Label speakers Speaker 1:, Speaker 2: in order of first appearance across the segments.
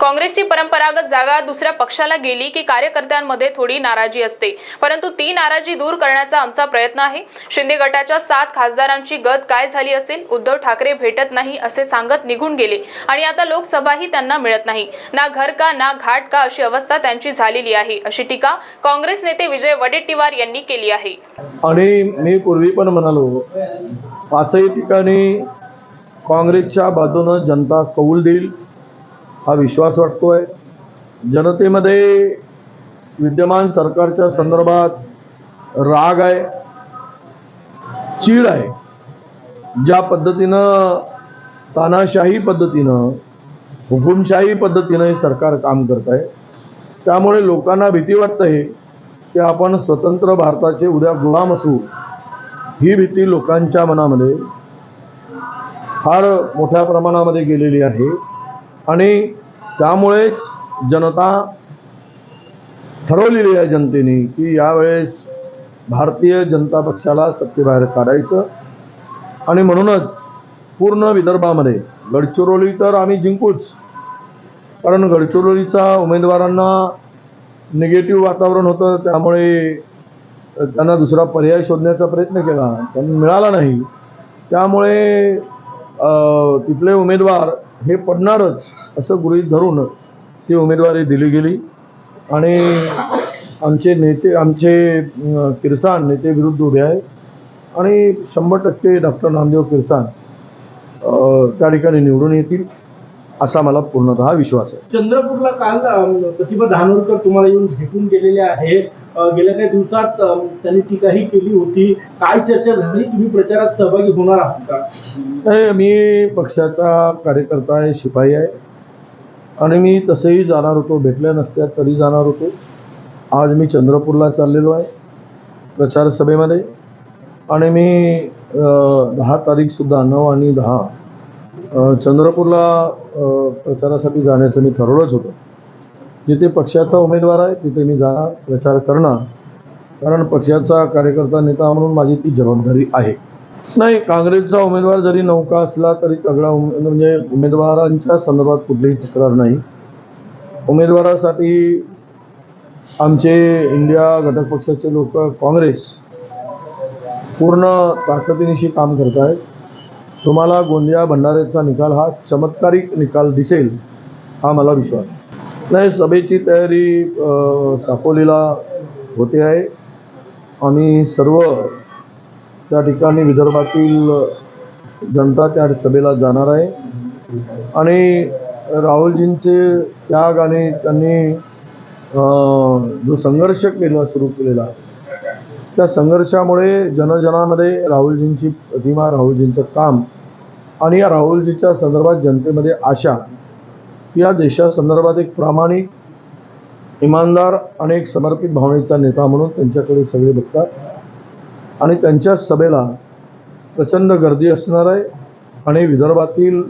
Speaker 1: काँग्रेसची परंपरागत जागा दुसऱ्या पक्षाला गेली की कार्यकर्त्यांमध्ये थोडी नाराजी असते. परंतु ती नाराजी दूर करण्याचा आमचा प्रयत्न आहे. शिंदे गटाच्या सात खासदारांची गत काय झाली असेल? उद्धव ठाकरे भेटत नाही असे सांगत निघून गेले. आणि आता लोकसभाही त्यांना मिळत नाही. ना घर का ना घाट का अशी अवस्था त्यांची झालेली आहे अशी टीका काँग्रेस नेते विजय वडेट्टीवार यांनी केली आहे.
Speaker 2: आणि मी पूर्वी पण म्हणालो पाचही ठिकाणी काँग्रेसच्या बाजूनं जनता कौल देईल. हा विश्वास वाटतोय. जनतेमध्ये विद्यमान सरकारच्या संदर्भात राग आहे चीड आहे. ज्या पद्धतीनं तानाशाही पद्धतीनं हुकुमशाही पद्धतीनं हे सरकार काम करत आहे त्यामुळे लोकांना भीती वाटते की आपण स्वतंत्र भारताचे उद्या गुलाम असू ही भीती लोकांच्या मनामध्ये फार मोठ्या प्रमाणामध्ये गेलेली आहे. आणि त्यामुळेच जनता ठरवलेली आहे जनतेने की यावेळेस भारतीय जनता पक्षाला सत्तेबाहेर काढायचं. आणि म्हणूनच पूर्ण विदर्भामध्ये गडचिरोली तर आम्ही जिंकूच. कारण गडचिरोलीचा उमेदवारांना निगेटिव्ह वातावरण होतं त्यामुळे त्यांना दुसरा पर्याय शोधण्याचा प्रयत्न केला. पण मिळाला नाही. त्यामुळे तिथले उमेदवार हे पडणारच असं गृहीत धरून ती उमेदवारी दिली गेली. आणि आमचे नेते आमचे किरसान नेते विरुद्ध उभे आहे आणि शंभर टक्के डॉक्टर नामदेव किरसान त्या ठिकाणी निवडून येतील असा मला पूर्णतः विश्वास आहे.
Speaker 3: चंद्रपूरला काल प्रतिभा धानोरकर तुम्हाला येऊन भेटून गेलेले आहे गेल्या काही दिवसात त्यांनी टीकाही केली होती. काय चर्चा झाली? तुम्ही प्रचारात सहभागी होणार आहात का?
Speaker 2: नाही मी पक्षाचा कार्यकर्ता आहे शिपाई आहे. आणि मी तसेही जाणार होतो भेटल्या नसत्या तरी जाणार होतो. आज मी चंद्रपूरला चाललेलो आहे प्रचार सभेमध्ये. आणि मी दहा तारीखसुद्धा नऊ आणि दहा चंद्रपूरला प्रचारासाठी जाण्याचं मी ठरवलंच होतं. जिथे पक्षाचा उमेदवार आहे तिथे मी जाणार प्रचार करणार. कारण पक्षाचा कार्यकर्ता नेता म्हणून माझी ती जबाबदारी आहे. नाही काँग्रेसचा उमेदवार जरी नौका असला तरी तगडा म्हणजे उमेदवारांच्या संदर्भात कुठलीही तक्रार नाही. उमेदवारासाठी आमचे इंडिया घटक पक्षाचे लोक काँग्रेस पूर्ण ताकदीनिशी काम करत आहेत तुम्हाला गोंदिया भंडारेचा निकाल हा चमत्कारिक निकाल दिसेल हा मला विश्वास नाही सभेची तयारी सापोलीला साकोलीला होते आहे. आम्ही सर्व त्या ठिकाणी विदर्भातील जनता त्या सभेला जाणार आहे. आणि राहुलजींचे त्याग आणि त्यांनी जो संघर्ष केला सुरू केलेला त्या संघर्षामुळे जनजनामध्ये राहुलजींची प्रतिमा राहुलजींचं काम आणि या राहुलजीच्या संदर्भात जनतेमध्ये आशा या देशासंदर्भात एक प्रामाणिक इमानदार आणि एक समर्पित भावनेचा नेता म्हणून त्यांच्याकडे सगळे बघतात. आणि त्यांच्या सभेला प्रचंड गर्दी असणार आहे. आणि विदर्भातील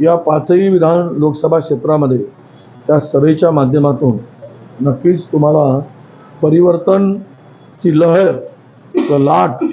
Speaker 2: या पाचही विधान लोकसभा क्षेत्रामध्ये त्या सभेच्या माध्यमातून नक्कीच तुम्हाला परिवर्तनची लहर लाट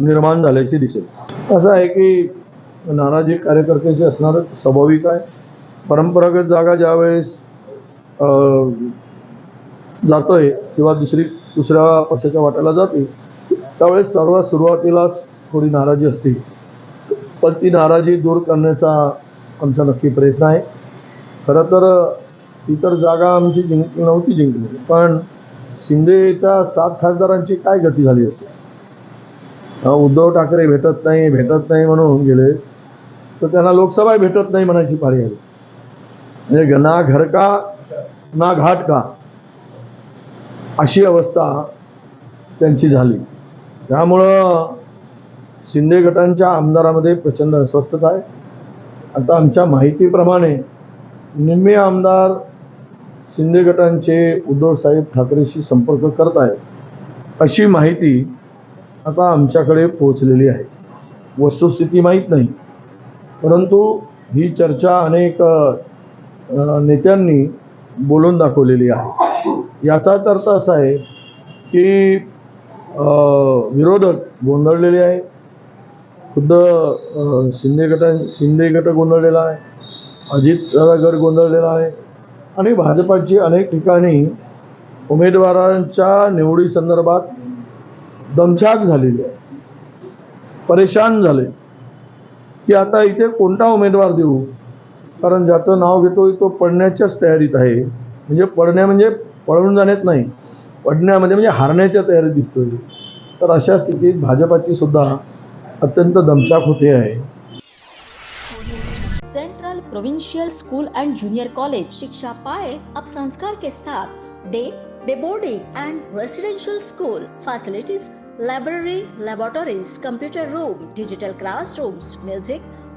Speaker 2: निर्माण झाल्याची दिसेल. असं आहे की नानाजी कार्यकर्त्याचे असणारच स्वाभाविक आहे. परंपरागत जागा ज्यावेळेस जातो आहे किंवा दुसरी दुसऱ्या पक्षाच्या वाट्याला जाते त्यावेळेस सर्वात सुरुवातीलाच थोडी नाराजी असते. पण ती नाराजी दूर करण्याचा आमचा नक्की प्रयत्न आहे. खरं तर इतर जागा आमची जिंकली नव्हती जिंकली. पण शिंदेच्या सात खासदारांची काय गती झाली असते? उद्धव ठाकरे भेटत नाही भेटत नाही म्हणून गेले. तर त्यांना लोकसभा भेटत नाही म्हणायची पाळी आली म्हणजे ना घर का ना घाट का? अशी अवस्था त्यांची झाली. त्यामुळं शिंदे गटांच्या आमदारामध्ये प्रचंड अस्वस्थता आहे. आता आमच्या माहितीप्रमाणे निम्मे आमदार शिंदे गटांचे उद्धवसाहेब ठाकरेशी संपर्क करत आहेत. अशी माहिती आता आमच्याकडे पोहोचलेली आहे. वस्तुस्थिती माहीत नाही. परंतु ही चर्चा अनेक नेत्यांनी बोलून दाखवलेली आहे. याचाच अर्थ असा आहे की विरोधक गोंधळलेले आहे खुद्द शिंदे गटा शिंदे गट गोंधळलेला आहे. अजित गट गोंधळलेला आहे. आणि भाजपाची अनेक ठिकाणी उमेदवारांच्या निवडीसंदर्भात दमछाक झालेली आहे. परेशान झाले. की आता इथे कोणता उमेदवार देऊ? कारण ज्याचं नाव घेतोय तो पडण्याच्याच तयारीत आहे. म्हणजे पडण्या म्हणजे पळून जाण्यात नाही. पडण्यामध्ये म्हणजे हारण्याच्या तयारीत दिसतोय. तर अशा स्थितीत भाजपाची सुद्धा अत्यंत दमचाक होते आहे.
Speaker 4: Central provincial school and junior college शिक्षा पाए अब संस्कार के साथ day day boarding and residential school facilities library laboratories computer room digital classrooms music